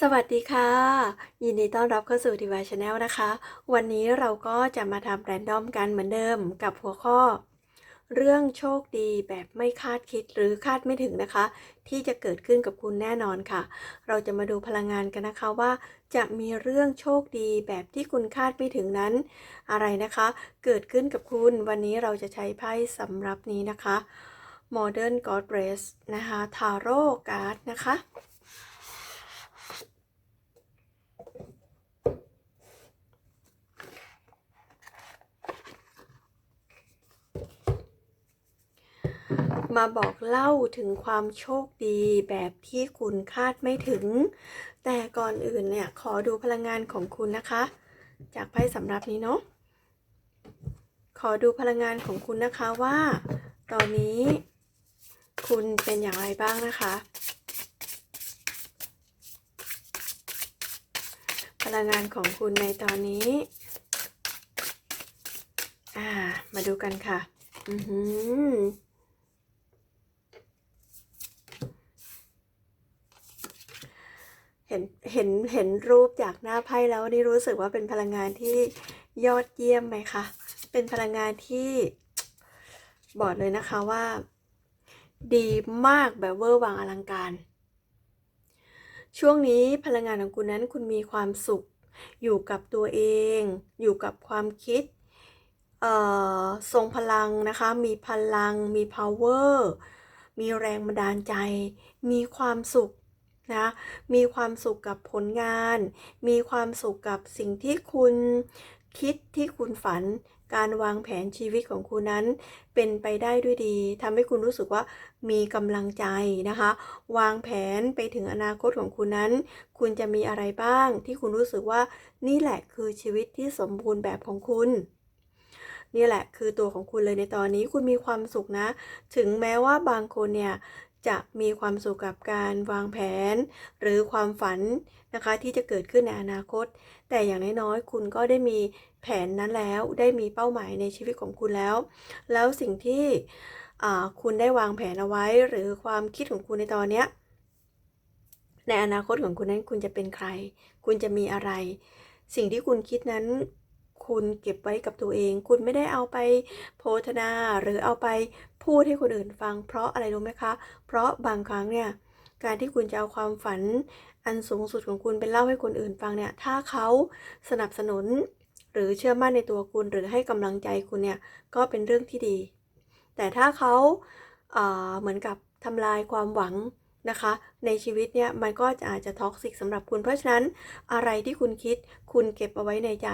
สวัสดีค่ะ ยินดีต้อนรับเข้าสู่ DIY Channel นะคะ วันนี้เราก็จะมาทำแรนดอมกันเหมือนเดิมกับหัวข้อ เรื่องโชคดีแบบไม่คาดคิดหรือคาดไม่ถึงนะคะ ที่จะเกิดขึ้นกับคุณแน่นอนค่ะ เราจะมาดูพลังงานกันนะคะว่า จะมีเรื่องโชคดีแบบที่คุณคาดไม่ถึงนั้น อะไรนะคะ เกิดขึ้นกับคุณวันนี้เราจะใช้ไพ่สำหรับนี้นะคะ Modern God Bless นะคะ Tarot Card นะคะ มาบอกเล่าถึงความโชคดีแบบที่คุณคาดไม่ถึง แต่ก่อนอื่นเนี่ยขอดูพลังงานของคุณนะคะ จากไพ่สำรับนี้เนาะขอดูพลังงานของคุณนะคะว่า ตอนนี้ คุณเป็นอย่างไรบ้างนะคะ พลังงานของคุณในตอนนี้อ่ามาดูกันค่ะ อือหือ ห็นเห็นเห็นรูปจากหน้าไพ่แล้วนี่รู้สึกว่าเป็นพลังงานที่ยอดเยี่ยมไหมคะ เป็นพลังงานที่บอกเลยนะคะว่า ดีมากแบบเวอร์วังอลังการ ช่วงนี้พลังงานของคุณนั้นคุณมีความสุขอยู่กับตัวเอง อยู่กับความคิดทรงพลังนะคะ มีพลัง มี power มีแรงบันดาลใจ มีความสุข นะมีความสุขกับผลงาน มีความสุขกับสิ่งที่คุณคิดที่คุณฝัน การวางแผนชีวิตของคุณนั้น เป็นไปได้ด้วยดีทำให้คุณรู้สึกว่ามีกำลังใจนะคะ วางแผนไปถึงอนาคตของคุณนั้น คุณจะมีอะไรบ้าง ที่คุณรู้สึกว่านี่แหละคือชีวิตที่สมบูรณ์แบบของคุณนี่แหละคือตัวของคุณเลยในตอนนี้คุณมีความสุขนะ ถึงแม้ว่าบางคนเนี่ย จะมีความสุขกับการวางแผน หรือความฝันนะคะที่จะเกิดขึ้นในอนาคต แต่อย่างน้อยๆคุณก็ได้มีแผนนั้นแล้วได้มีเป้าหมายในชีวิตของคุณแล้ว แล้วสิ่งที่คุณได้วางแผนเอาไว้ หรือความคิดของคุณในตอนเนี้ยในอนาคตของคุณนั้นคุณจะเป็นใคร คุณจะมีอะไร สิ่งที่คุณคิดนั้น คุณเก็บไว้กับตัวเอง คุณไม่ได้เอาไปโพธนาหรือเอาไปพูดให้คนอื่นฟัง เพราะอะไรรู้ไหมคะ เพราะบางครั้งเนี่ยการที่คุณจะเอาความฝันอันสูงสุดของคุณไปเล่าให้คนอื่นฟังเนี่ย ถ้าเขาสนับสนุน หรือเชื่อมั่นในตัวคุณหรือให้กำลังใจคุณเนี่ยก็เป็นเรื่องที่ดี แต่ถ้าเขาเเหมือนกับทำลายความหวัง นะคะ ในชีวิตเนี่ยมันก็จะอาจจะท็อกซิกสำหรับคุณ เพราะฉะนั้นอะไรที่คุณคิดคุณเก็บเอาไว้ในใจ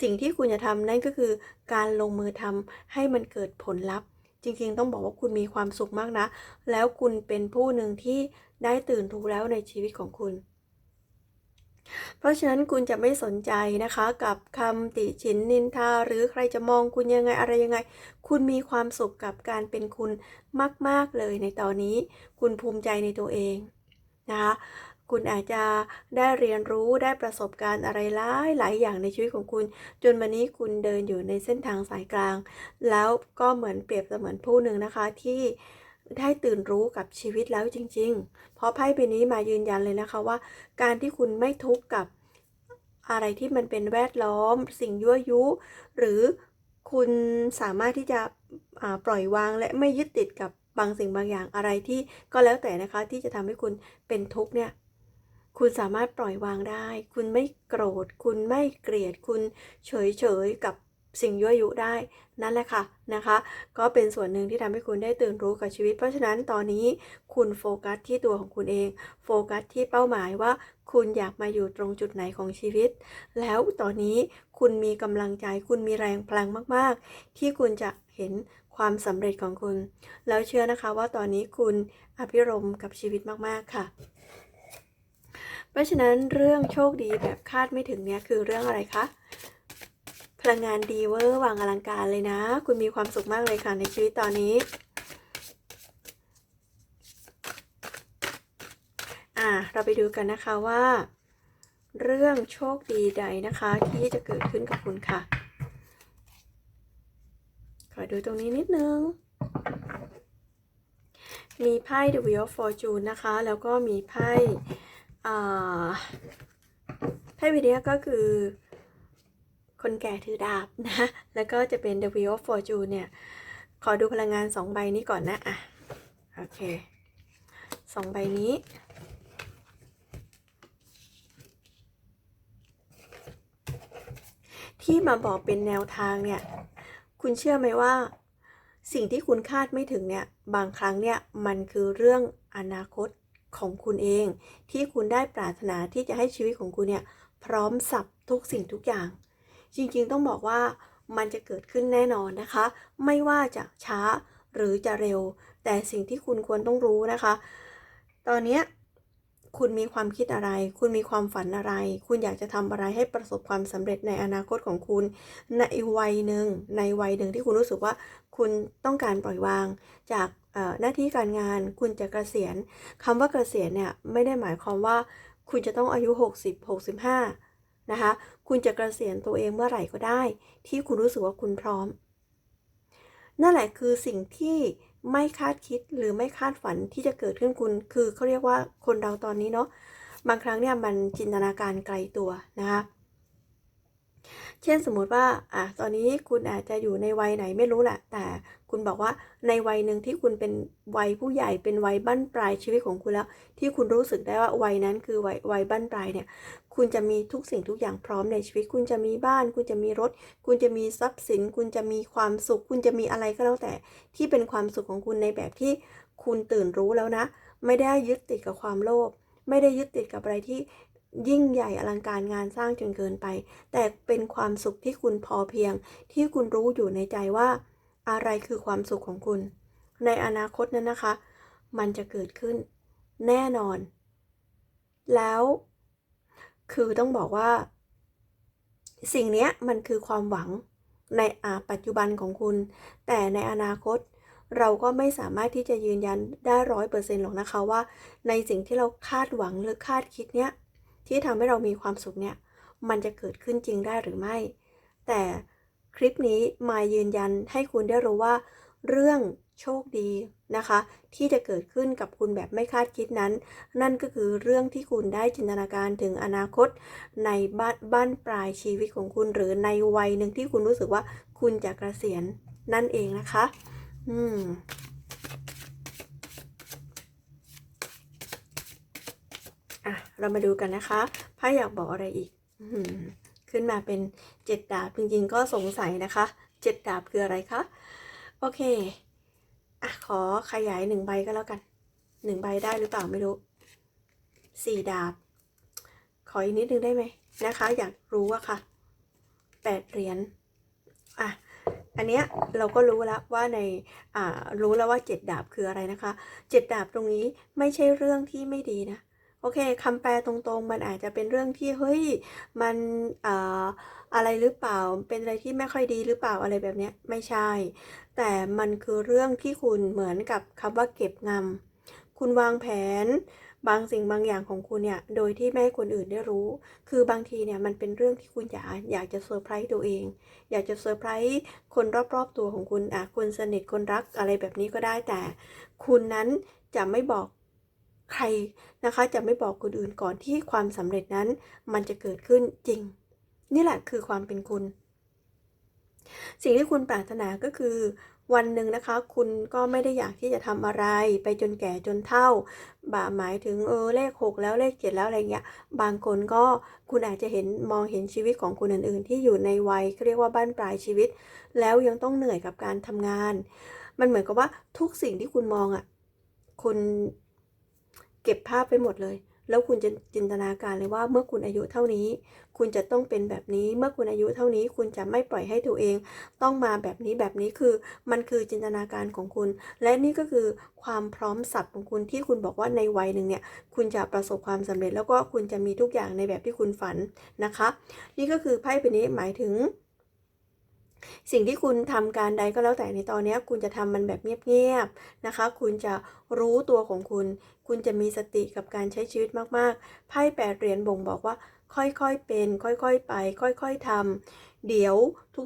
สิ่งที่คุณจะทำนั่นก็คือการลงมือทำให้มันเกิดผลลัพธ์ จริงๆ ต้องบอกว่าคุณมีความสุขมากนะ แล้วคุณเป็นผู้หนึ่งที่ได้ตื่นรู้แล้วในชีวิตของคุณ เพราะฉะนั้นคุณจะไม่สนใจนะคะกับคำติฉินนินทา หรือใครจะมองคุณยังไงอะไรยังไง คุณมีความสุขกับการเป็นคุณมาก ๆ เลยในตอนนี้ คุณภูมิใจในตัวเองนะคะคุณอาจจะได้เรียนรู้ได้ประสบการณ์อะไรหลายหลายอย่างในชีวิตของคุณ จนวันนี้คุณเดินอยู่ในเส้นทางสายกลาง แล้วก็เหมือนเปรียบเสมือนผู้หนึ่งนะคะที่ ได้ตื่นรู้กับชีวิตแล้วจริง ๆ เพราะไพ่ใบนี้มายืนยันเลยนะคะว่า การที่คุณไม่ทุกข์กับอะไรที่มันเป็นแวดล้อม สิ่งยั่วยุ หรือคุณสามารถที่จะปล่อยวางและไม่ยึดติดกับบางสิ่งบางอย่างอะไรที่ก็แล้วแต่นะคะที่จะทำให้คุณเป็นทุกข์เนี่ยคุณสามารถปล่อยวางได้ คุณไม่โกรธ คุณไม่เกลียด คุณเฉยเฉยกับ สิ่งยั่วยุได้นั่นแหละค่ะนะคะ ก็เป็นส่วนหนึ่งที่ทำให้คุณได้ตื่นรู้กับชีวิต เพราะฉะนั้นตอนนี้คุณโฟกัสที่ตัวของคุณเอง โฟกัสที่เป้าหมายว่าคุณอยากมาอยู่ตรงจุดไหนของชีวิต แล้วตอนนี้คุณมีกำลังใจ คุณมีแรงพลังมาก ๆ ที่คุณจะเห็นความสำเร็จของคุณ แล้วเชื่อนะคะว่าตอนนี้คุณอภิรมกับชีวิตมาก ๆ ค่ะ เพราะฉะนั้นเรื่องโชคดีแบบคาดไม่ถึงเนี่ยคือเรื่องอะไรคะ พลังงานดีเวอร์วางอลังการเลยนะ คุณมีความสุขมากเลยค่ะในชีวิตตอนนี้อ่าเราไปดูกันนะคะว่า เรื่องโชคดีใดนะคะ ที่จะเกิดขึ้นกับคุณค่ะ ขอดูตรงนี้นิดนึง มีไพ่ The Wheel of Fortune นะคะ แล้วก็มีไพ่ไพ่ใบเนี้ยก็คือ คนแก่ถือดาบนะ แล้วก็จะเป็น The Wheel of Fortune เนี่ย ขอดูพลังงานสองใบนี้ก่อนนะอะโอเคสองใบนี้ ที่มาบอกเป็นแนวทางเนี่ย คุณเชื่อไหมว่า สิ่งที่คุณคาดไม่ถึงเนี่ย บางครั้งเนี่ย มันคือเรื่องอนาคตของคุณเอง ที่คุณได้ปรารถนาที่จะให้ชีวิตของคุณเนี่ย พร้อมสับทุกสิ่งทุกอย่าง จริงๆต้องบอกว่ามันจะเกิดขึ้นแน่นอนนะคะ ไม่ว่าจะช้าหรือจะเร็ว แต่สิ่งที่คุณควรต้องรู้นะคะ ตอนนี้คุณมีความคิดอะไร คุณมีความฝันอะไร คุณอยากจะทำอะไรให้ประสบความสำเร็จในอนาคตของคุณ ในวัยหนึ่ง ในวัยหนึ่งที่คุณรู้สึกว่าคุณต้องการปล่อยวาง จากหน้าที่การงาน คุณจะเกษียณคำว่าเกษียณเนี่ยไม่ได้หมายความว่า คุณจะต้องอายุ 60 65 นะคะ คุณจะเกษียณตัวเองเมื่อไหร่ก็ได้ ที่คุณรู้สึกว่าคุณพร้อม นั่นแหละคือสิ่งที่ไม่คาดคิดหรือไม่คาดฝันที่จะเกิดขึ้นคุณ คือเขาเรียกว่าคนเราตอนนี้เนาะบางครั้งเนี่ยมันจินตนาการไกลตัวนะคะ เช่นสมมุติว่าอะตอนนี้คุณอาจจะอยู่ในวัยไหนไม่รู้แหละ แต่คุณบอกว่าในวัยหนึ่งที่คุณเป็นวัยผู้ใหญ่เป็นวัยบั้นปลายชีวิตของคุณแล้ว ที่คุณรู้สึกได้ว่าวัยนั้นคือวัยวัยบั้นปลายเนี่ย คุณจะมีทุกสิ่งทุกอย่างพร้อมในชีวิต คุณจะมีบ้าน คุณจะมีรถ คุณจะมีทรัพย์สิน คุณจะมีความสุข คุณจะมีอะไรก็แล้วแต่ ที่เป็นความสุขของคุณในแบบที่คุณตื่นรู้แล้วนะ ไม่ได้ยึดติดกับความโลภไม่ได้ยึดติดกับอะไรที่ ยิ่งใหญ่อลังการงานสร้างจนเกินไป แต่เป็นความสุขที่คุณพอเพียง ที่คุณรู้อยู่ในใจว่า อะไรคือความสุขของคุณ ในอนาคตนั้นนะคะ มันจะเกิดขึ้นแน่นอน แล้วคือต้องบอกว่า สิ่งนี้มันคือความหวังในอาปัจจุบันของคุณ แต่ในอนาคตเราก็ไม่สามารถที่จะยืนยันได้ร้อยเปอร์เซ็นต์หรอกนะคะว่า ในสิ่งที่เราคาดหวังหรือคาดคิดเนี้ย ที่ทำให้เรามีความสุขเนี่ย มันจะเกิดขึ้นจริงได้หรือไม่ แต่คลิปนี้มายืนยันให้คุณได้รู้ว่า เรื่องโชคดีนะคะ ที่จะเกิดขึ้นกับคุณแบบไม่คาดคิดนั้น นั่นก็คือเรื่องที่คุณได้จินตนาการถึงอนาคตในบ้านบ้านปลายชีวิตของคุณ หรือในวัยหนึ่งที่คุณรู้สึกว่าคุณจะเกษียณนั่นเองนะคะ อืม อะ เรามาดูกันนะคะไพ่อยากบอกอะไรอีกอขึ้นมาเป็นเจ็ดดาบจริงๆ ก็สงสัยนะคะเจ็ดดาบคืออะไรคะโอเคอะขอขยายหนึ่งใบก็แล้วกันหนึ่งใบได้หรือเปล่าไม่รู้สี่ดาบ ขออีกนิดนึงได้ไหมนะคะ อยากรู้อะค่ะแปดเหรียญอะอันเนี้ยเราก็รู้แล้วว่าในอ่ารู้แล้วว่าเจ็ดดาบคืออะไรนะคะเจ็ดดาบตรงนี้ไม่ใช่เรื่องที่ไม่ดีนะ โอเคคำแปลตรงๆ มันอาจจะเป็นเรื่องที่เฮ้ยมันออะไรหรือเปล่า เป็นอะไรที่ไม่ค่อยดีหรือเปล่าอะไรแบบนี้ไม่ใช่ แต่มันคือเรื่องที่คุณเหมือนกับคำว่าเก็บงำคุณวางแผนบางสิ่งบางอย่างของคุณเนี่ย โดยที่ไม่ให้คนอื่นได้รู้ คือบางทีเนี่ยมันเป็นเรื่องที่คุณอยากอยากจะเซอร์ไพรส์ตัวเอง อยากจะเซอร์ไพรส์คนรอบๆตัวของคุณอะคนสนิทคนรักอะไรแบบนี้ก็ได้แต่ คุณนั้นจะไม่บอก ใครนะคะจะไม่บอกคนอื่นก่อนที่ความสำเร็จนั้นมันจะเกิดขึ้นจริง นี่แหละคือความเป็นคุณ สิ่งที่คุณปรารถนาก็คือ วันหนึ่งนะคะ คุณก็ไม่ได้อยากที่จะทำอะไร ไปจนแก่จนเฒ่า บ่าหมายถึงเออเลขหกแล้วเลขเจ็ดแล้วอะไรเงี้ย บางคนก็คุณอาจจะเห็นมองเห็นชีวิตของคนอื่นๆ ที่อยู่ในวัยเขาเรียกว่าบ้านปลายชีวิต แล้วยังต้องเหนื่อยกับการทำงาน มันเหมือนกับว่าทุกสิ่งที่คุณมองอะ คุณ เก็บภาพไปหมดเลย แล้วคุณจะจินตนาการเลยว่าเมื่อคุณอายุเท่านี้ คุณจะต้องเป็นแบบนี้ เมื่อคุณอายุเท่านี้ คุณจะไม่ปล่อยให้ตัวเอง ต้องมาแบบนี้แบบนี้คือ มันคือจินตนาการของคุณ และนี่ก็คือความพร้อมสับของคุณที่คุณบอกว่าในวัยหนึ่งเนี่ย คุณจะประสบความสำเร็จ แล้วก็คุณจะมีทุกอย่างในแบบที่คุณฝันนะคะ นี่ก็คือไพ่ใบนี้หมายถึง สิ่งที่คุณทำการใดก็แล้วแต่ในตอนนี้คุณจะทำมันแบบเงียบๆนะคะ คุณจะรู้ตัวของคุณ คุณจะมีสติกับการใช้ชีวิตมากๆไพ่แปดเหรียญบ่งบอกว่า ค่อยๆเป็น ค่อยๆไป ค่อยๆทำเดี๋ยว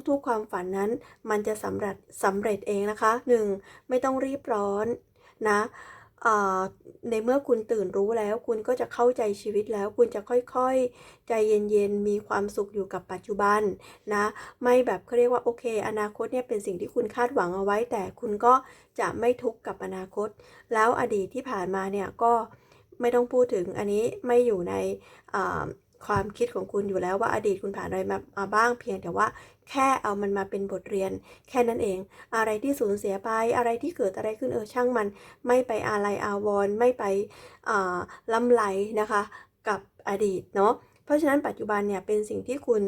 ทุกๆความฝันนั้น มันจะสำเร็จสำเร็จเองนะคะหนึ่งไม่ต้องรีบร้อนนะ ในเมื่อคุณตื่นรู้แล้ว คุณก็จะเข้าใจชีวิตแล้ว คุณจะค่อยๆ ใจเย็นๆ มีความสุขอยู่กับปัจจุบันนะ ไม่แบบเขาเรียกว่าโอเค อนาคตเนี่ยเป็นสิ่งที่คุณคาดหวังเอาไว้ แต่คุณก็จะไม่ทุกข์กับอนาคต แล้วอดีตที่ผ่านมาเนี่ยก็ไม่ต้องพูดถึงอันนี้ไม่อยู่ใน ความคิดของคุณอยู่แล้วว่าอดีตคุณผ่านอะไรมามาบ้างเพียงแต่ว่าแค่เอามันมาเป็นบทเรียน แค่นั้นเอง อะไรที่สูญเสียไปอะไรที่เกิดอะไรขึ้นเออช่างมัน ไม่ไปอาลัยอาวรณ์ไม่ไปล้ำไหลนะคะ กับอดีตเนาะเพราะฉะนั้นปัจจุบันเนี่ยเป็นสิ่งที่คุณ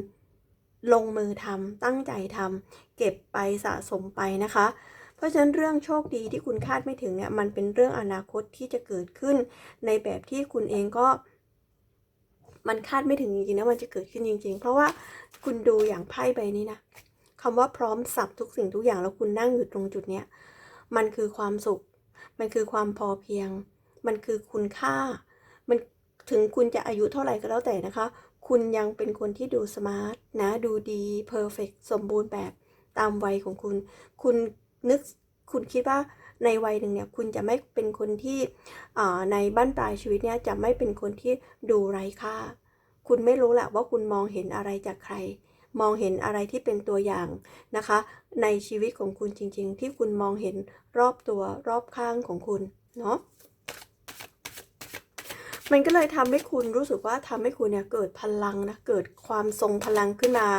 ลงมือทำตั้งใจทำเก็บไปสะสมไปนะคะ เพราะฉะนั้นเรื่องโชคดีที่คุณคาดไม่ถึงเนี่ยมันเป็นเรื่องอนาคตที่จะเกิดขึ้น ในแบบที่คุณเองก็ มันคาดไม่ถึงจริงๆนะมันจะเกิดขึ้นจริง ๆ เพราะว่าคุณดูอย่างไพ่ใบนี้นะคำว่าพร้อมสับทุกสิ่งทุกอย่างแล้วคุณนั่งอยู่ตรงจุดเนี้ยมันคือความสุข มันคือความพอเพียง มันคือคุณค่า มันถึงคุณจะอายุเท่าไหร่ก็แล้วแต่นะคะ คุณยังเป็นคนที่ดูสมาร์ทนะ ดูดีเพอร์เฟกสมบูรณ์แบบตามวัยของคุณ คุณนึกคุณคิดว่า ในวัยหนึ่งเนี่ยคุณจะไม่เป็นคนที่ในบ้านปลายชีวิตเนี่ยจะไม่เป็นคนที่ดูไร้ค่า คุณไม่รู้แหละว่าคุณมองเห็นอะไรจากใคร มองเห็นอะไรที่เป็นตัวอย่างนะคะ ในชีวิตของคุณจริง ๆ ที่คุณมองเห็นรอบตัวรอบข้างของคุณเนาะมันก็เลยทำให้คุณรู้สึกว่าทำให้คุณเนี่ยเกิดพลังนะเกิดความทรงพลังขึ้นมา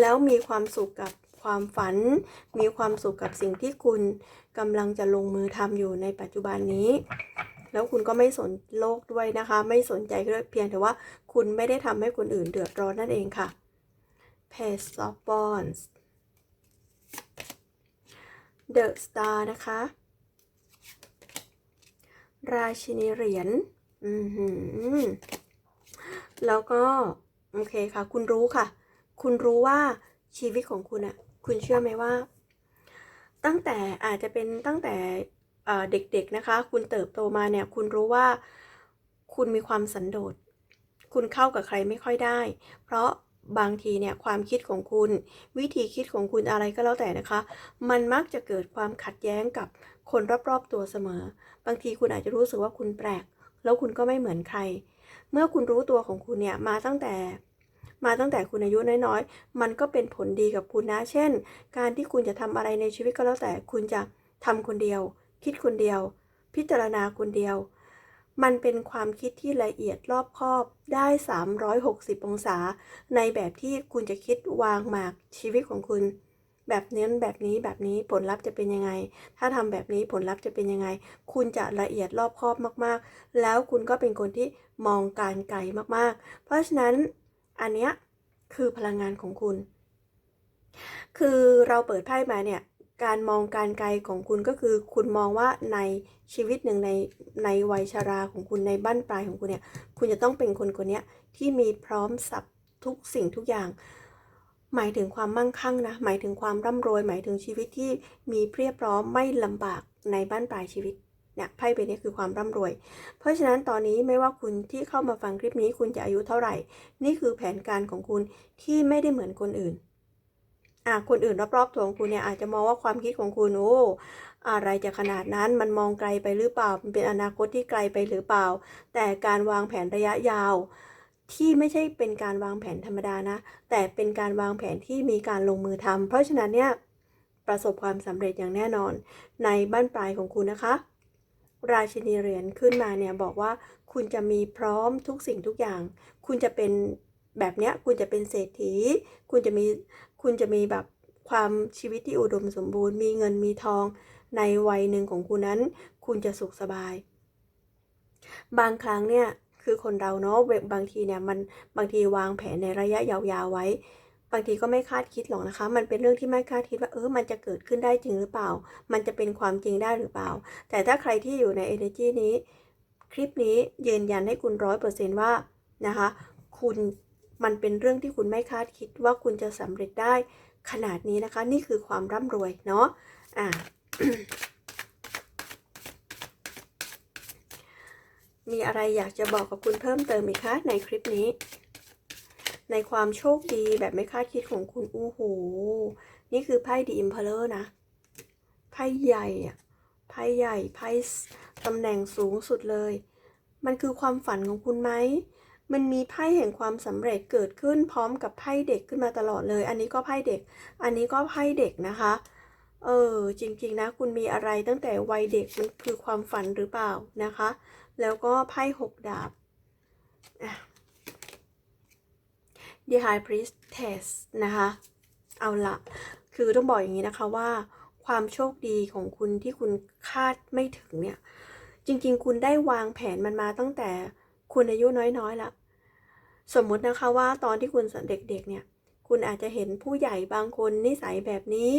แล้วมีความสุขกับความฝัน มีความสุขกับสิ่งที่คุณ กำลังจะลงมือทำอยู่ในปัจจุบันนี้ แล้วคุณก็ไม่สนโลกด้วยนะคะ ไม่สนใจเพียงแต่ว่าคุณไม่ได้ทำให้คนอื่นเดือดร้อนนั่นเองค่ะ Page of Wands The Star นะคะ ราชินีเหรียญอือหือแล้วก็ โอเคค่ะ คุณรู้ค่ะ คุณรู้ว่าชีวิตของคุณอะคุณเชื่อไหมว่า ตั้งแต่อาจจะเป็นตั้งแต่เด็กๆนะคะ คุณเติบโตมาเนี่ย คุณรู้ว่าคุณมีความสันโดษ คุณเข้ากับใครไม่ค่อยได้ เพราะบางทีเนี่ยความคิดของคุณ วิธีคิดของคุณอะไรก็แล้วแต่นะคะ มันมักจะเกิดความขัดแย้งกับคนรอบๆตัวเสมอ บางทีคุณอาจจะรู้สึกว่าคุณแปลก แล้วคุณก็ไม่เหมือนใคร เมื่อคุณรู้ตัวของคุณเนี่ยมาตั้งแต่ มาตั้งแต่คุณอายุน้อยๆ มันก็เป็นผลดีกับคุณนะ เช่น การที่คุณจะทำอะไรในชีวิตก็แล้วแต่คุณจะทำคนเดียว คิดคนเดียว พิจารณาคนเดียว มันเป็นความคิดที่ละเอียดรอบคอบได้ 360 องศา ในแบบที่คุณจะคิดวางหมากชีวิตของคุณแบบนี้แบบนี้แบบนี้ผลลัพธ์จะเป็นยังไง ถ้าทำแบบนี้ผลลัพธ์จะเป็นยังไง คุณจะละเอียดรอบคอบมากๆ แล้วคุณก็เป็นคนที่มองการไกลมากๆ เพราะฉะนั้น อันเนี้ยคือพลังงานของคุณ คือเราเปิดไพ่มาเนี่ยการมองการไกลของคุณก็คือ คุณมองว่าในชีวิตหนึ่งในในวัยชราของคุณในบั้นปลายของคุณเนี่ย คุณจะต้องเป็นคนคนเนี้ยที่มีพร้อมสับทุกสิ่งทุกอย่าง หมายถึงความมั่งคั่งนะ หมายถึงความร่ำรวย หมายถึงชีวิตที่มีเพียบพร้อมไม่ลำบากในบ้านปลายชีวิต เนี่ยไพ่ใบนี้คือความร่ำรวย เพราะฉะนั้นตอนนี้ไม่ว่าคุณที่เข้ามาฟังคลิปนี้คุณจะอายุเท่าไหร่ นี่คือแผนการของคุณที่ไม่ได้เหมือนคนอื่นอะคนอื่นรอบๆตัวของคุณเนี่ยอาจจะมองว่าความคิดของคุณโอ้อะไรจะขนาดนั้นมันมองไกลไปหรือเปล่า มันเป็นอนาคตที่ไกลไปหรือเปล่า แต่การวางแผนระยะยาวที่ไม่ใช่เป็นการวางแผนธรรมดานะ แต่เป็นการวางแผนที่มีการลงมือทำเพราะฉะนั้นเนี่ยประสบความสำเร็จอย่างแน่นอนในบ้านปลายของคุณนะคะ ราชินีเหรียญขึ้นมาเนี่ยบอกว่าคุณจะมีพร้อมทุกสิ่งทุกอย่าง คุณจะเป็นแบบเนี้ยคุณจะเป็นเศรษฐี คุณจะมีคุณจะมีแบบความชีวิตที่อุดมสมบูรณ์ มีเงินมีทองในวัยหนึ่งของคุณนั้น คุณจะสุขสบาย บางครั้งเนี่ยคือคนเราเนาะบางทีเนี่ยมันบางทีวางแผนในระยะยาวๆไว้ บางทีก็ไม่คาดคิดหรอกนะคะ มันเป็นเรื่องที่ไม่คาดคิดว่าเออ มันจะเกิดขึ้นได้จริงหรือเปล่า มันจะเป็นความจริงได้หรือเปล่า แต่ถ้าใครที่อยู่ใน energy นี้ คลิปนี้ยืนยันให้คุณร้อยเปอร์เซนต์ว่านะคะ คุณมันเป็นเรื่องที่คุณไม่คาดคิดว่าคุณจะสำเร็จได้ขนาดนี้นะคะ นี่คือความร่ำรวยเนาะอ่ามีอะไรอยากจะบอกกับคุณเพิ่มเติมอีกคะในคลิปนี้ ในความโชคดีแบบไม่คาดคิดของคุณอู้หูนี่คือไพ่ดีอิมเพลเลอร์นะ ไพ่ใหญ่อะไพ่ใหญ่ไพ่ตำแหน่งสูงสุดเลย มันคือความฝันของคุณไหม มันมีไพ่แห่งความสำเร็จเกิดขึ้นพร้อมกับไพ่เด็กขึ้นมาตลอดเลย อันนี้ก็ไพ่เด็ก อันนี้ก็ไพ่เด็กนะคะ เออ จริง ๆ นะ คุณมีอะไรตั้งแต่วัยเด็กมันคือความฝันหรือเปล่านะคะ แล้วก็ไพ่หกดาบอะ The High Priestess นะคะ เอาละคือต้องบอกอย่างนี้นะคะว่าความโชคดีของคุณที่คุณคาดไม่ถึงเนี่ย จริงๆ คุณได้วางแผนมันมาตั้งแต่คุณอายุน้อยๆละสมมุตินะคะว่าตอนที่คุณเด็กๆเนี่ย คุณอาจจะเห็นผู้ใหญ่บางคนนิสัยแบบนี้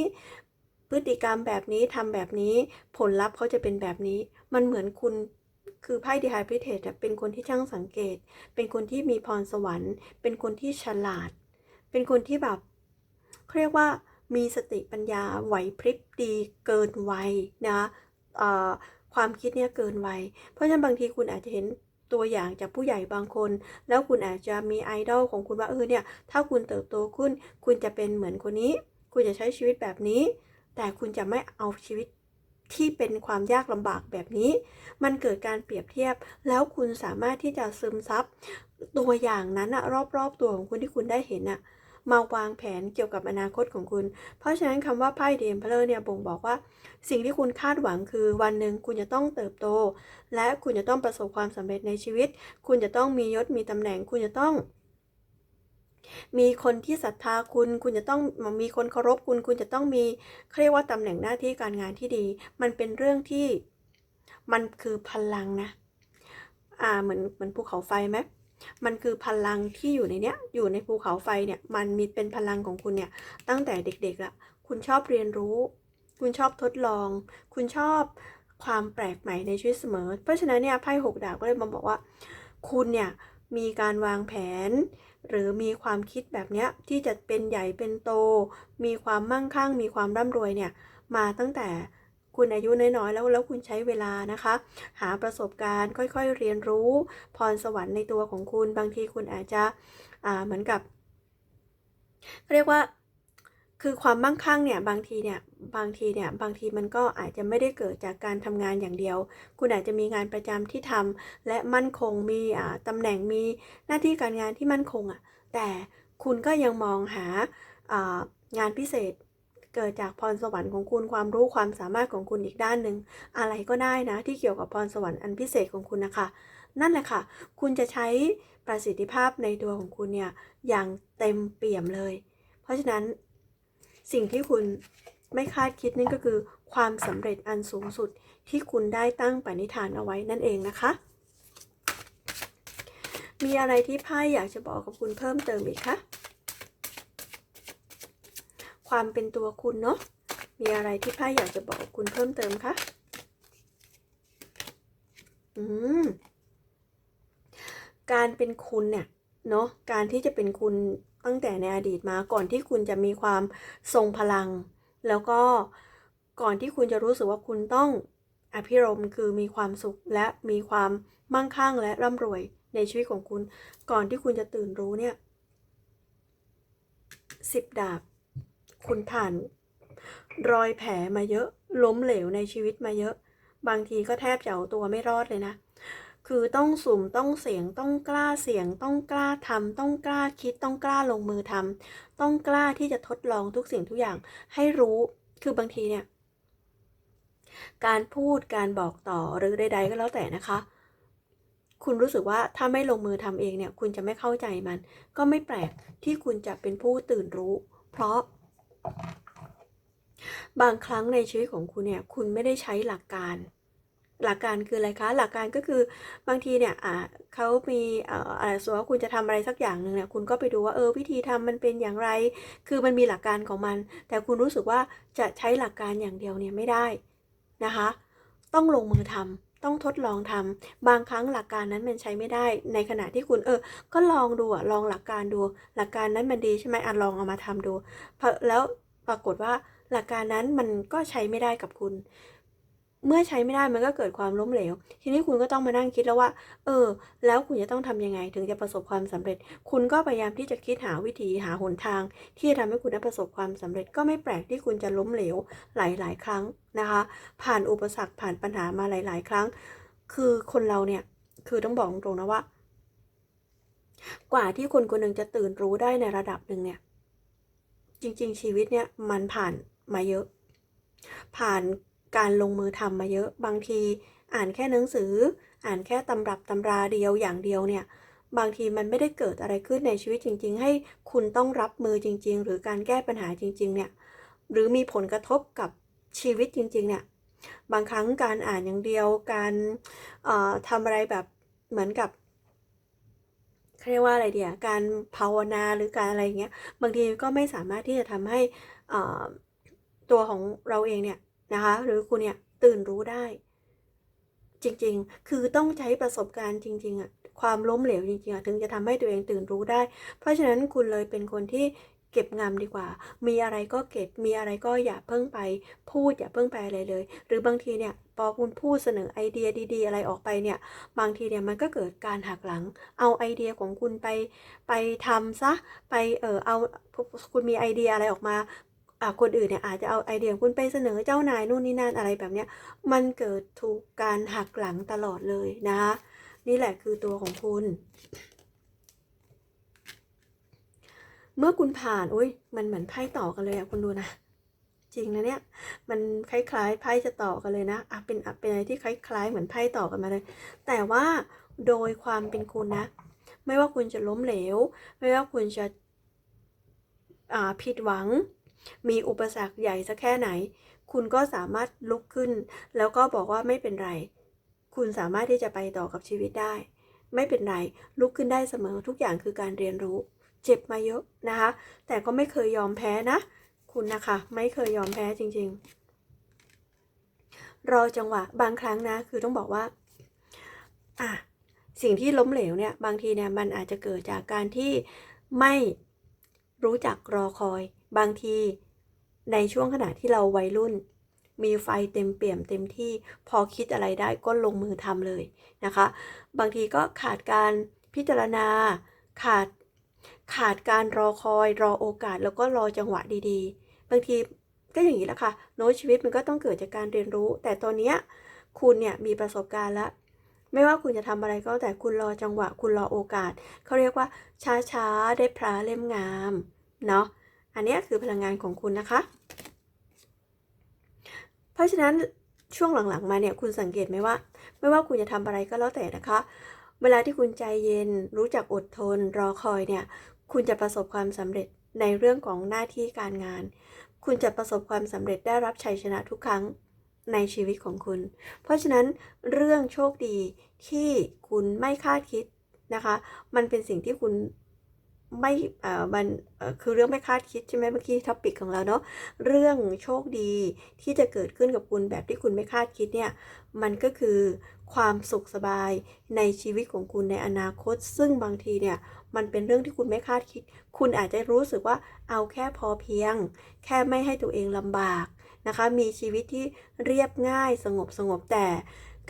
พฤติกรรมแบบนี้ทำแบบนี้ผลลัพธ์เขาจะเป็นแบบนี้ มันเหมือนคุณ คือไพ่ดีไฮพริเทสเป็นคนที่ช่างสังเกต เป็นคนที่มีพรสวรรค์ เป็นคนที่ฉลาด เป็นคนที่แบบเขาเรียกว่ามีสติปัญญาไหวพริบดีเกินวัยนะความคิดเนี่ยเกินวัย เพราะฉะนั้นบางทีคุณอาจจะเห็นตัวอย่างจากผู้ใหญ่บางคน แล้วคุณอาจจะมีไอดอลของคุณว่าเออเนี่ย ถ้าคุณเติบโตขึ้น คุณจะเป็นเหมือนคนนี้ คุณจะใช้ชีวิตแบบนี้ แต่คุณจะไม่เอาชีวิต ที่เป็นความยากลำบากแบบนี้ มันเกิดการเปรียบเทียบ แล้วคุณสามารถที่จะซึมซับตัวอย่างนั้นอะรอบๆตัวของคุณที่คุณได้เห็นอะมาวางแผนเกี่ยวกับอนาคตของคุณ เพราะฉะนั้นคำว่าไพ่เดมเพลอร์เนี่ยบ่งบอกว่า สิ่งที่คุณคาดหวังคือวันหนึ่งคุณจะต้องเติบโต และคุณจะต้องประสบความสำเร็จในชีวิต คุณจะต้องมียศมีตำแหน่ง คุณจะต้อง มีคนที่ศรัทธาคุณ คุณจะต้องมีคนเคารพคุณ คุณจะต้องมีเขาเรียกว่าตำแหน่งหน้าที่การงานที่ดี มันเป็นเรื่องที่มันคือพลังนะ อ่า เหมือนเหมือนภูเขาไฟไหมมันคือพลังที่อยู่ในเนี้ย อยู่ในภูเขาไฟเนี่ย มันมีเป็นพลังของคุณเนี่ย ตั้งแต่เด็กๆละคุณชอบเรียนรู้ คุณชอบทดลอง คุณชอบความแปลกใหม่ในชีวิตเสมอ เพราะฉะนั้นเนี่ยไพ่หกดาบก็เลยมาบอกว่า คุณเนี่ย มีการวางแผน หรือมีความคิดแบบนี้ที่จะเป็นใหญ่เป็นโต มีความมั่งคั่ง มีความร่ำรวยเนี่ยมาตั้งแต่คุณอายุน้อยๆแล้วแล้วคุณใช้เวลานะคะ หาประสบการณ์ค่อยๆเรียนรู้ พรสวรรค์ในตัวของคุณ บางทีคุณอาจจะเหมือนกับเรียกว่า คือความมั่งคั่งเนี่ยบางทีเนี่ยบางทีเนี่ยบางทีมันก็อาจจะไม่ได้เกิดจากการทำงานอย่างเดียว คุณอาจจะมีงานประจำที่ทำและมั่นคงมีอ่าตำแหน่งมีหน้าที่การงานที่มั่นคงอะ่ะแต่คุณก็ยังมองหาอ่างานพิเศษเกิดจากพรสวรรค์ของคุณความรู้ความสามารถของคุณอีกด้านหนึ่งอะไรก็ได้นะที่เกี่ยวกับพรสวรรค์อันพิเศษของคุณนะคะ นั่นแหละค่ะ คุณจะใช้ประสิทธิภาพในตัวของคุณเนี่ยอย่างเต็มเปี่ยมเลย เพราะฉะนั้น สิ่งที่คุณไม่คาดคิดนั่นก็คือ ความสำเร็จอันสูงสุดที่คุณได้ตั้งปณิธานเอาไว้นั่นเองนะคะ มีอะไรที่ไพ่อยากจะบอกกับคุณเพิ่มเติมอีกคะความเป็นตัวคุณเนาะมีอะไรที่ไพ่อยากจะบอกคุณเพิ่มเติมคะอืมการเป็นคุณเนี่ยเนาะการที่จะเป็นคุณ ตั้งแต่ในอดีตมาก่อนที่คุณจะมีความทรงพลัง แล้วก็ก่อนที่คุณจะรู้สึกว่าคุณต้องอภิรมคือมีความสุขและมีความมั่งคั่งและร่ำรวยในชีวิตของคุณ ก่อนที่คุณจะตื่นรู้เนี่ยสิบดาบ คุณผ่าน รอยแผลมาเยอะ ล้มเหลวในชีวิตมาเยอะ บางทีก็แทบจะเอาตัวไม่รอดเลยนะ คือต้องสุ่มต้องเสี่ยงต้องกล้าเสี่ยง ต้องกล้าทำต้องกล้าคิดต้องกล้าลงมือทำต้องกล้าที่จะทดลองทุกสิ่งทุกอย่างให้รู้คือบางทีเนี่ย การพูดการบอกต่อหรือใด ๆ ก็แล้วแต่นะคะ คุณรู้สึกว่าถ้าไม่ลงมือทำเองเนี่ย คุณจะไม่เข้าใจมัน ก็ไม่แปลกที่คุณจะเป็นผู้ตื่นรู้ เพราะ บางครั้งในชีวิตของคุณเนี่ย คุณไม่ได้ใช้หลักการ หลักการคืออะไรคะ หลักการก็คือบางทีเนี่ยอ่าเขามีเอ่ออะไรสมมติว่าคุณจะทำอะไรสักอย่างหนึ่งเนี่ยคุณก็ไปดูว่าเออวิธีทำมันเป็นอย่างไร คือมันมีหลักการของมัน แต่คุณรู้สึกว่าจะใช้หลักการอย่างเดียวเนี่ยไม่ได้นะคะ ต้องลงมือทำต้องทดลองทำบางครั้งหลักการนั้นมันใช้ไม่ได้ ในขณะที่คุณเออ ก็ลองดูอะลองหลักการดู หลักการนั้นมันดีใช่ไหมอะลองเอามาทำดูแล้วปรากฏว่าหลักการนั้นมันก็ใช้ไม่ได้กับคุณ เมื่อใช้ไม่ได้มันก็เกิดความล้มเหลว ทีนี้คุณก็ต้องมานั่งคิดแล้วว่า เออ แล้วคุณจะต้องทำยังไง ถึงจะประสบความสำเร็จ คุณก็พยายามที่จะคิดหาวิธีหาหนทาง ที่จะทำให้คุณได้ประสบความสำเร็จ ก็ไม่แปลกที่คุณจะล้มเหลวหลาย ๆ ครั้งนะคะ ผ่านอุปสรรคผ่านปัญหามาหลาย ๆ ครั้ง คือคนเราเนี่ย คือต้องบอกตรงๆนะว่า กว่าที่คนคนหนึ่งจะตื่นรู้ได้ในระดับหนึ่งเนี่ย จริง ๆ ชีวิตเนี่ยมันผ่านมาเยอะ ผ่าน การลงมือทำมาเยอะบางที อ่านแค่หนังสือ อ่านแค่ตำรับตำราเดียวอย่างเดียวเนี่ยบางทีมันไม่ได้เกิดอะไรขึ้นในชีวิตจริง ๆ ให้คุณต้องรับมือจริง ๆ หรือการแก้ปัญหาจริง ๆ เนี่ยหรือมีผลกระทบกับชีวิตจริง ๆ เนี่ยบางครั้งการอ่านอย่างเดียวการเอ่อทำอะไรแบบเหมือนกับเขาเรียกว่าอะไรเดียการภาวนาหรือการอะไรอย่างเงี้ยบางทีก็ไม่สามารถที่จะทำให้ตัวของเราเองเนี่ย นะคะ หรือคุณเนี่ยตื่นรู้ได้ จริงๆ คือต้องใช้ประสบการณ์จริงๆอะความล้มเหลวจริงๆอะถึงจะทำให้ตัวเองตื่นรู้ได้ เพราะฉะนั้นคุณเลยเป็นคนที่เก็บงำดีกว่า มีอะไรก็เก็บ มีอะไรก็อย่าเพิ่งไป พูดอย่าเพิ่งไปอะไรเลย หรือบางทีเนี่ยพอคุณพูดเสนอไอเดียดี ๆ อะไรออกไปเนี่ย บางทีเนี่ยมันก็เกิดการหักหลัง เอาไอเดียของคุณไปไปทำซะ ไปเออเอาคุณมีไอเดียอะไรออกมา คนอื่นเนี่ยอาจจะเอาไอเดียของคุณไปเสนอเจ้านายนู่นนี่นั่นอะไรแบบเนี้ยมันเกิดถูกการหักหลังตลอดเลยนะคะนี่แหละคือตัวของคุณ เมื่อคุณผ่านอุ้ยมันเหมือนไพ่ต่อกันเลยอะคุณดูนะจริงนะเนี่ยมันคล้ายๆไพ่จะต่อกันเลยนะอะเป็นเป็นอะไรที่คล้าย ๆ เหมือนไพ่ต่อกันมาเลย แต่ว่าโดยความเป็นคุณนะ ไม่ว่าคุณจะล้มเหลว ไม่ว่าคุณจะอ่าผิดหวัง มีอุปสรรคใหญ่สักแค่ไหน คุณก็สามารถลุกขึ้น แล้วก็บอกว่าไม่เป็นไร คุณสามารถที่จะไปต่อกับชีวิตได้ ไม่เป็นไร ลุกขึ้นได้เสมอทุกอย่างคือการเรียนรู้ เจ็บมาเยอะนะคะ แต่ก็ไม่เคยยอมแพ้นะ คุณนะคะ ไม่เคยยอมแพ้จริง ๆ รอจังหวะบางครั้งนะ คือต้องบอกว่า อะสิ่งที่ล้มเหลวเนี่ย บางทีเนี่ยมันอาจจะเกิดจากการที่ไม่รู้จักรอคอย บางทีในช่วงขณะที่เราวัยรุ่น มีไฟเต็มเปี่ยมเต็มที่พอคิดอะไรได้ก็ลงมือทำเลยนะคะ บางทีก็ขาดการพิจารณา ขาดขาดการรอคอย รอโอกาสแล้วก็รอจังหวะดีๆ บางทีก็อย่างนี้แหละค่ะโน้ตชีวิตมันก็ต้องเกิดจากการเรียนรู้ แต่ตอนนี้คุณเนี่ยมีประสบการณ์แล้ว ไม่ว่าคุณจะทำอะไรก็แต่คุณรอจังหวะ คุณรอโอกาส เขาเรียกว่าช้าๆ ได้พระเล่มงาม เนาะ อันนี้คือพลังงานของคุณนะคะ เพราะฉะนั้นช่วงหลังๆมาเนี่ยคุณสังเกตไหมว่า ไม่ว่าคุณจะทำอะไรก็แล้วแต่นะคะ เวลาที่คุณใจเย็น รู้จักอดทน รอคอยเนี่ย คุณจะประสบความสำเร็จในเรื่องของหน้าที่การงาน คุณจะประสบความสำเร็จได้รับชัยชนะทุกครั้งในชีวิตของคุณ เพราะฉะนั้นเรื่องโชคดีที่คุณไม่คาดคิดนะคะ มันเป็นสิ่งที่คุณ ไม่เอ่อมันคือเรื่องไม่คาดคิดใช่ไหมเมื่อกี้ท็อปิกของเราเนาะเรื่องโชคดีที่จะเกิดขึ้นกับคุณแบบที่คุณไม่คาดคิดเนี่ยมันก็คือความสุขสบายในชีวิตของคุณในอนาคต ซึ่งบางทีเนี่ยมันเป็นเรื่องที่คุณไม่คาดคิด คุณอาจจะรู้สึกว่าเอาแค่พอเพียง แค่ไม่ให้ตัวเองลำบากนะคะ มีชีวิตที่เรียบง่ายสงบสงบแต่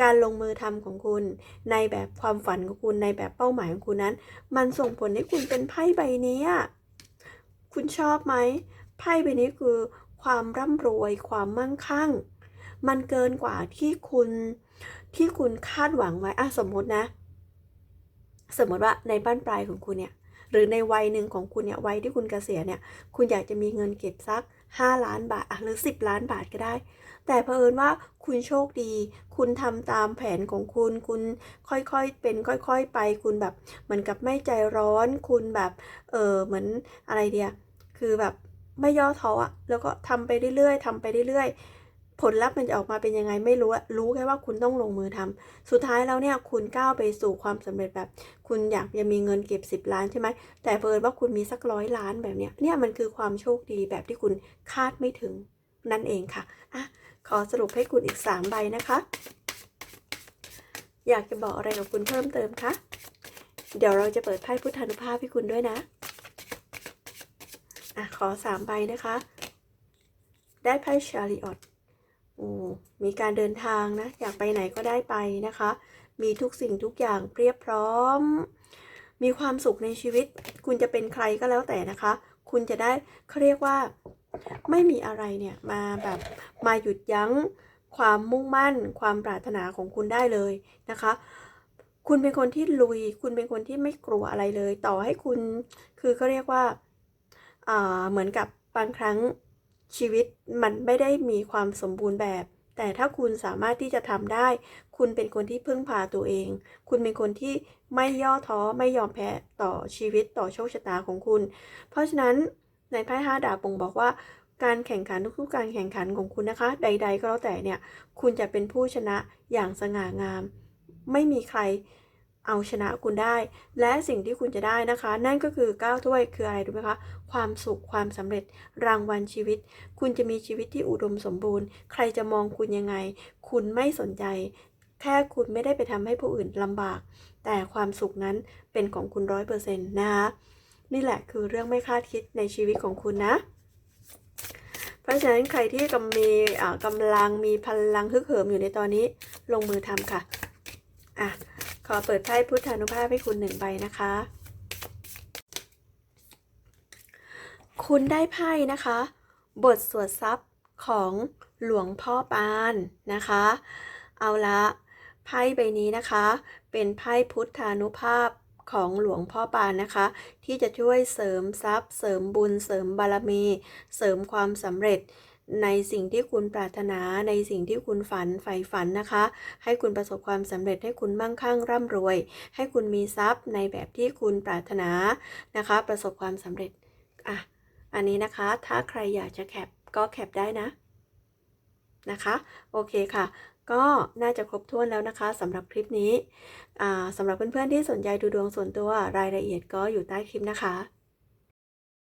การลงมือทำของคุณ ในแบบความฝันของคุณในแบบเป้าหมายของคุณนั้น มันส่งผลให้คุณเป็นไพ่ใบนี้คุณชอบไหมไพ่ใบนี้คือ ความร่ำรวยความมั่งคั่ง มันเกินกว่าที่คุณที่คุณคาดหวังไว้อะสมมตินะ สมมติว่าในบ้านปลายของคุณเนี่ยหรือในวัยหนึ่งของคุณเนี่ยวัยที่คุณเกษียณเนี่ยคุณอยากจะมีเงินเก็บสัก 5 ล้านบาทหรือ 10 ล้านบาทก็ได้ แต่เผอิญว่าคุณโชคดี คุณทำตามแผนของคุณ คุณค่อยๆเป็นค่อยๆไป คุณแบบเหมือนกับไม่ใจร้อน คุณแบบเออเหมือนอะไรเดียคือแบบไม่ย่อท้ออะแล้วก็ทำไปเรื่อยๆทำไปเรื่อยๆ ผลลัพธ์มันจะออกมาเป็นยังไงไม่รู้รู้แค่ว่าคุณต้องลงมือทำสุดท้ายแล้วเนี่ยคุณก้าวไปสู่ความสำเร็จแบบ คุณอยากจะมีเงินเก็บ 10 ล้านใช่ไหมแต่เผอิญว่าคุณมีสักร้อยล้านแบบเนี้ยเนี่ยมันคือความโชคดีแบบที่คุณคาดไม่ถึงนั่นเองค่ะอะขอสรุปให้คุณอีก 3 ใบนะคะ อยากจะบอกอะไรกับคุณเพิ่มเติมคะเดี๋ยวเราจะเปิดไพ่พุทธานุภาพให้คุณด้วยนะอะขอ 3 ใบนะคะ ได้ไพ่ชาริออต มีการเดินทางนะ อยากไปไหนก็ได้ไปนะคะ มีทุกสิ่งทุกอย่างเรียบพร้อม มีความสุขในชีวิต คุณจะเป็นใครก็แล้วแต่นะคะ คุณจะได้เขาเรียกว่า ไม่มีอะไรเนี่ยมาแบบมาหยุดยั้งความมุ่งมั่น ความปรารถนาของคุณได้เลยนะคะ คุณเป็นคนที่ลุย คุณเป็นคนที่ไม่กลัวอะไรเลย ต่อให้คุณคือเขาเรียกว่า เหมือนกับบางครั้ง ชีวิตมันไม่ได้มีความสมบูรณ์แบบ แต่ถ้าคุณสามารถที่จะทำได้ คุณเป็นคนที่พึ่งพาตัวเอง คุณเป็นคนที่ไม่ย่อท้อไม่ยอมแพ้ต่อชีวิตต่อโชคชะตาของคุณ เพราะฉะนั้นในไพ่ห้าดาบบ่งบอกว่าการแข่งขันทุกๆการแข่งขันของคุณนะคะ ใด ๆ ก็แล้วแต่เนี่ย คุณจะเป็นผู้ชนะอย่างสง่างาม ไม่มีใคร เอาชนะคุณได้ และสิ่งที่คุณจะได้นะคะ นั่นก็คือก้าวถ้วยคืออะไรรู้ไหมคะ ความสุขความสำเร็จรางวัลชีวิต คุณจะมีชีวิตที่อุดมสมบูรณ์ ใครจะมองคุณยังไง คุณไม่สนใจ แค่คุณไม่ได้ไปทำให้ผู้อื่นลำบาก แต่ความสุขนั้นเป็นของคุณร้อยเปอร์เซ็นต์นะคะนี่แหละคือเรื่องไม่คาดคิดในชีวิตของคุณนะเพราะฉะนั้นใครที่กำมีอ่ากำลังมีพลังฮึกเหิมอยู่ในตอนนี้ลงมือทำค่ะ อะ ขอเปิดไพ่พุทธานุภาพให้คุณหนึ่งใบนะคะ คุณได้ไพ่นะคะ บทสวดทรัพย์ของหลวงพ่อปานนะคะ เอาละไพ่ใบนี้นะคะ เป็นไพ่พุทธานุภาพของหลวงพ่อปานนะคะ ที่จะช่วยเสริมทรัพย์ เสริมบุญ เสริมบารมี เสริมความสำเร็จ ในสิ่งที่คุณปรารถนาในสิ่งที่คุณฝันใฝ่ฝันนะคะ ให้คุณประสบความสำเร็จให้คุณมั่งคั่งร่ำรวย ให้คุณมีทรัพย์ในแบบที่คุณปรารถนานะคะ ประสบความสำเร็จอะอันนี้นะคะถ้าใครอยากจะแคปก็แคปได้นะนะคะโอเคค่ะก็น่าจะครบถ้วนแล้วนะคะสำหรับคลิปนี้อ่าสำหรับเพื่อนๆที่สนใจดูดวงส่วนตัวรายละเอียดก็อยู่ใต้คลิปนะคะ